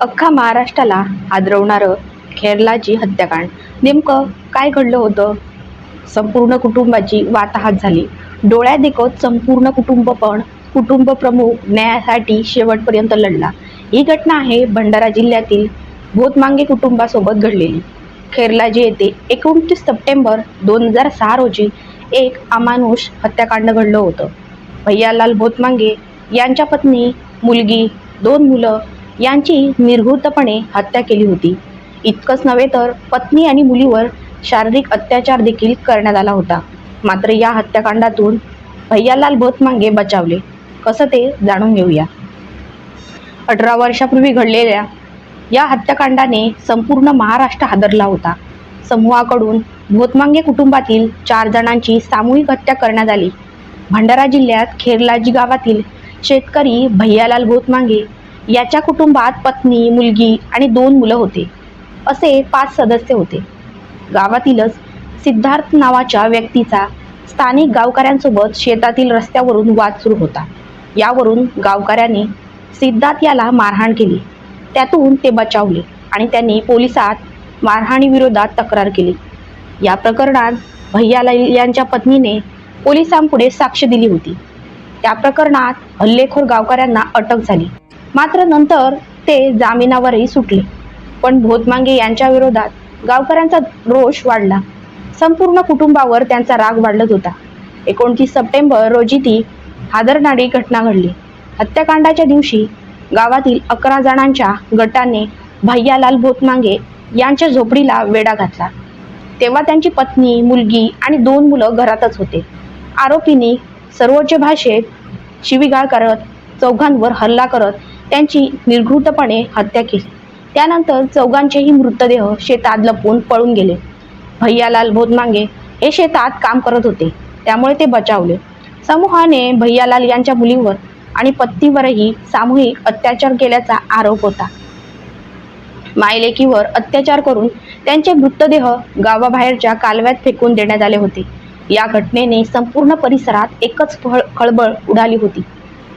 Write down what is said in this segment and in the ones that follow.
अख्खा महाराष्ट्राला हादरवणारं खेरलाची हत्याकांड. नेमकं काय घडलं होतं? संपूर्ण कुटुंबाची वाताहात झाली. डोळ्यादेखत संपूर्ण कुटुंब पण कुटुंब प्रमुख न्यायासाठी शेवटपर्यंत लढला. ही घटना आहे भंडारा जिल्ह्यातील भोतमांगे कुटुंबासोबत घडलेली. खेरलाजी येथे एकोणतीस सप्टेंबर दोन हजार सहा रोजी एक अमानुष हत्याकांड घडलं होतं. भैयालाल भोतमांगे यांच्या पत्नी मुलगी दोन मुलं यांची निर्घृतपणे हत्या केली होती. इतकंच नव्हे तर पत्नी आणि मुलीवर शारीरिक अत्याचार देखील करण्यात आला होता. मात्र या हत्याकांडातून भैयालाल भोतमांगे बचावले. कसं ते जाणून घेऊया. अठरा वर्षापूर्वी घडलेल्या या हत्याकांडाने संपूर्ण महाराष्ट्र हादरला होता. समूहाकडून भोतमांगे कुटुंबातील चार जणांची सामूहिक हत्या करण्यात आली. भंडारा जिल्ह्यात खेरलाजी गावातील शेतकरी भैयालाल भोतमांगे याच्या कुटुंबात पत्नी मुलगी आणि दोन मुलं होते. असे पाच सदस्य होते. गावातीलच सिद्धार्थ नावाच्या व्यक्तीचा स्थानिक गावकऱ्यांसोबत शेतातील रस्त्यावरून वाद सुरू होता. यावरून गावकऱ्यांनी सिद्धार्थ याला मारहाण केली. त्यातून ते बचावले आणि त्यांनी पोलिसात मारहाणीविरोधात तक्रार केली. या प्रकरणात भैयाला यांच्या पत्नीने पोलिसांपुढे साक्ष दिली होती. त्या प्रकरणात हल्लेखोर गावकऱ्यांना अटक झाली. मात्र नंतर ते जामिनावरही सुटले. पण भोतमांगे यांच्या विरोधात गावकऱ्यांचा रोष वाढला. संपूर्ण कुटुंबावर त्यांचा राग वाढत होता. एकोणतीस सप्टेंबर रोजी ती हादरणारी घटना घडली. हत्याकांडाच्या दिवशी गावातील अकरा जणांच्या गटाने भैयालाल भोतमांगे यांच्या झोपडीला वेढा घातला. तेव्हा त्यांची पत्नी मुलगी आणि दोन मुलं घरातच होते. आरोपींनी सर्वोच्च भाषेत शिवीगाळ करत चौघांवर हल्ला करत त्यांची निर्घृतपणे हत्या केली. त्यानंतर चौघांचेही मृतदेह शेतात लपवून पळून गेले. भैयालाल भोतमांगे हे शेतात काम करत होते. त्यामुळे ते बचावले. समूहाने भैयालाल यांच्या मुलीवर आणि पत्नीवरही सामूहिक अत्याचार केल्याचा आरोप होता. मायलेकीवर अत्याचार करून त्यांचे मृतदेह गावाबाहेरच्या कालव्यात फेकून देण्यात आले होते. या घटनेने संपूर्ण परिसरात एकच फळ खळबळ उडाली होती.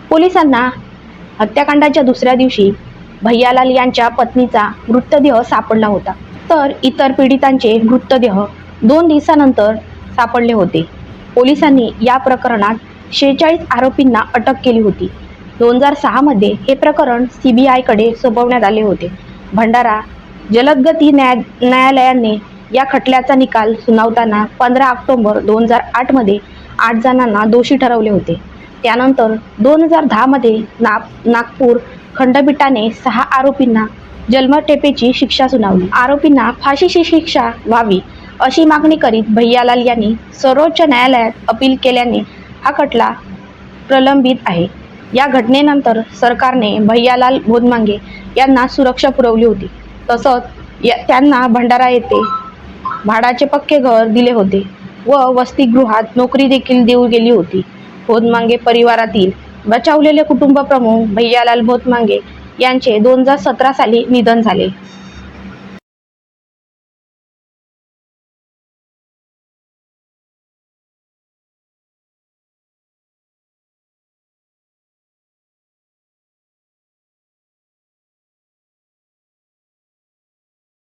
पोलिसांना हत्याकांडाच्या दुसऱ्या दिवशी भैयालाल यांच्या पत्नीचा मृतदेह सापडला होता. तर इतर पीडितांचे मृतदेह दोन दिवसानंतर सापडले होते. पोलिसांनी या प्रकरणात शेहेचाळीस आरोपींना अटक केली होती. दोन हजार सहामध्ये हे प्रकरण सी बी आयकडे सोपवण्यात आले होते. भंडारा जलदगती न्याय न्यायालयाने या खटल्याचा निकाल सुनावताना पंधरा ऑक्टोबर दोन हजार आठमध्ये आठ जणांना दोषी ठरवले होते. त्यानंतर दोन हजार दहामध्ये ना नागपूर खंडपीठाने सहा आरोपींना जन्मठेपेची शिक्षा सुनावली. आरोपींना फाशीची शिक्षा व्हावी अशी मागणी करीत भैयालाल यांनी सर्वोच्च न्यायालयात अपील केल्याने हा खटला प्रलंबित आहे. या घटनेनंतर सरकारने भैयालाल भोदमांगे यांना सुरक्षा पुरवली होती. तसंच या त्यांना भंडारा येथे भाडाचे पक्के घर दिले होते व वसतिगृहात नोकरी देखील देऊ गेली होती. भोतमांगे परिवारातील बचावलेले कुटुंब प्रमुख भैयालाल भोतमांगे यांचे दोन हजार सतरा साली निधन झाले.